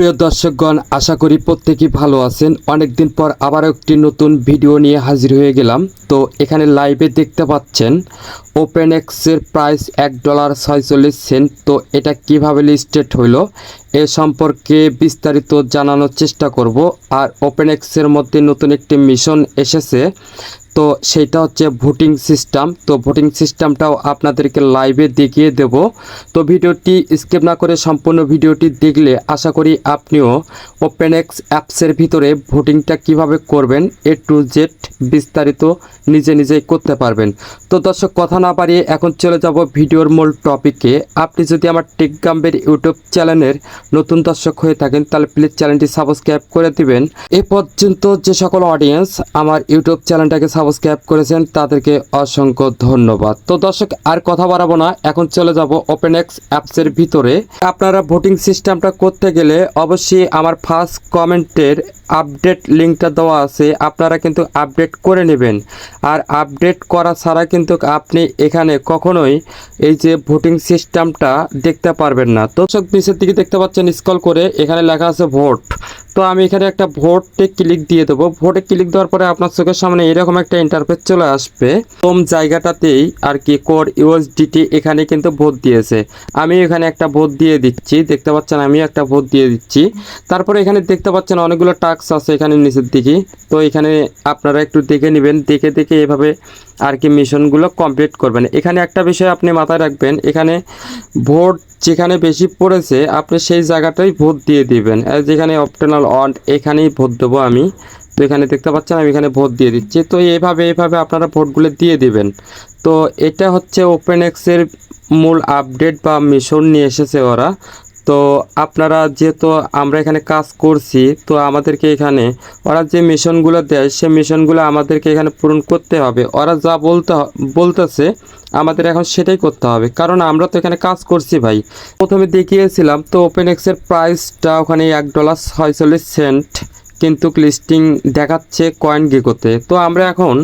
প্রিয় দর্শকগণ, আশা করি প্রত্যেকেই ভালো আছেন। অনেকদিন পর আবার একটি নতুন ভিডিও নিয়ে হাজির হয়ে গেলাম। তো এখানে লাইভে দেখতে পাচ্ছেন ওপেন এক্সের প্রাইস এক ডলার ছয়চল্লিশ সেন্ট তো এটা কীভাবে লিস্টেড হইল? এ সম্পর্কে বিস্তারিত জানানোর চেষ্টা করব। আর ওপেন এক্সের মধ্যে নতুন একটি মিশন এসেছে, তো সেইটা হচ্ছে ভোটিং সিস্টেম। তো ভোটিং সিস্টেমটাও আপনাদেরকে লাইভে দেখিয়ে দেব। তো ভিডিওটি স্কিপ না করে সম্পূর্ণ ভিডিওটি দেখলে আশা করি আপনিও ওপেন এক্স অ্যাপসের ভিতরে ভোটিংটা কীভাবে করবেন, এ টু জেড বিস্তারিত নিজে নিজেই করতে পারবেন। তো দর্শক, কথা না বাড়িয়ে এখন চলে যাব ভিডিওর মূল টপিকে। আপনি যদি আমার টেকগাম্বের ইউটিউব চ্যানেলের নতুন দর্শক হয়ে থাকেন, তাহলে প্লিজ চ্যানেলটি সাবস্ক্রাইব করে দিবেন। এ পর্যন্ত যে সকল অডিয়েন্স আমার ইউটিউব চ্যানেলটাকে সাবস্ক্রাইব করেছেন, তাদেরকে অসংখ্য ধন্যবাদ। তো দর্শক, আর কথা বাড়াবো না, এখন চলে যাব ওপেন এক্স অ্যাপসের ভিতরে। আপনারা ভোটিং সিস্টেমটা করতে গেলে অবশ্যই আমার ফার্স্ট কমেন্টের আপডেট লিঙ্কটা দেওয়া আছে, আপনারা কিন্তু আপডেট করে নেবেন। আর আপডেট করা ছাড়া কিন্তু আপনি এখানে কখনোই এই যে ভোটিং সিস্টেমটা দেখতে পারবেন না। তো দর্শক, নিচের দিকে দেখতে পাচ্ছেন স্কল করে এখানে লেখা আছে ভোট তো আমি এখানে একটা ভোটে ক্লিক দিয়ে দেবো। ভোটে ক্লিক দেওয়ার পরে আপনার চোখের সামনে এরকম একটা ইন্টারফেস চলে আসবে। প্রথম জায়গাটাতেই আর কি কোর ইউএসডিটি এখানে কিন্তু ভোট দিয়েছে। আমি এখানে একটা ভোট দিয়ে দিচ্ছি। দেখতে পাচ্ছেন আমি একটা ভোট দিয়ে দিচ্ছি। তারপরে এখানে দেখতে পাচ্ছেন অনেকগুলো টাস্ক আছে এখানে নিচের দিকে। তো এখানে আপনারা একটু দেখে নেবেন। দেখে দেখে এভাবে আর কি মিশনগুলো কমপ্লিট করবেন। এখানে একটা বিষয় আপনি মাথায় রাখবেন। এখানে ভোট যেখানে বেশি পড়েছে, আপনি সেই জায়গাটাই ভোট দিয়ে দিবেন। যেখানে অপশনাল অন, এখানেই ভোট দেবো আমি। তো এখানে দেখতে পাচ্ছেন, আমি এখানে ভোট দিয়ে দিচ্ছি। তো এইভাবে এইভাবে আপনারা ভোটগুলো দিয়ে দিবেন। তো এটা হচ্ছে ওপেন এক্সের মূল আপডেট বা মিশন নিয়ে এসেছে ওরা। তো আপনারা যেহেতু আমরা এখানে কাজ করছি, তো আমাদেরকে এখানে ওরা যে মিশনগুলো দেয় সে মিশনগুলো আমাদেরকে এখানে পূরণ করতে হবে। ওরা যা বলতে বলতেছে, আমাদের এখন সেটাই করতে হবে। কারণ আমরা তো এখানে কাজ করছি ভাই। প্রথমে দেখিয়েছিলাম তো ওপেন এক্সের প্রাইসটা ওখানে এক ডলার ছয়চল্লিশ সেন্ট কিন্তু লিস্টিং দেখাচ্ছে কয়েন গেকোতে তো আমরা এখন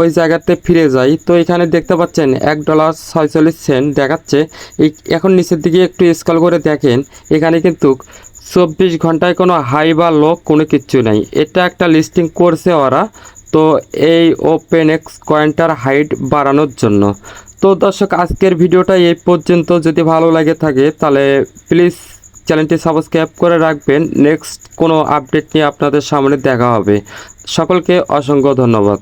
ওই জায়গাতে ফিরে যাই। তো এখানে দেখতে পাচ্ছেন এক ডলার ছয়চল্লিশ সেন্ট দেখাচ্ছে। এখন নিচের দিকে একটু স্কল করে দেখেন, এখানে কিন্তু চব্বিশ ঘন্টায় কোনো হাই বা লো কোনো কিচ্ছু নাই। এটা একটা লিস্টিং করছে ওরা। তো এই ওপেন এক্স কয়েনটার হাইট বাড়ানোর জন্য। তো দর্শক, আজকের ভিডিওটা এই পর্যন্ত। যদি ভালো লাগে থাকে, তাহলে প্লিজ চ্যানেলটি সাবস্ক্রাইব করে রাখবেন। নেক্সট কোনো আপডেট নিয়ে আপনাদের সামনে দেখা হবে। সকলকে অসংখ্য ধন্যবাদ।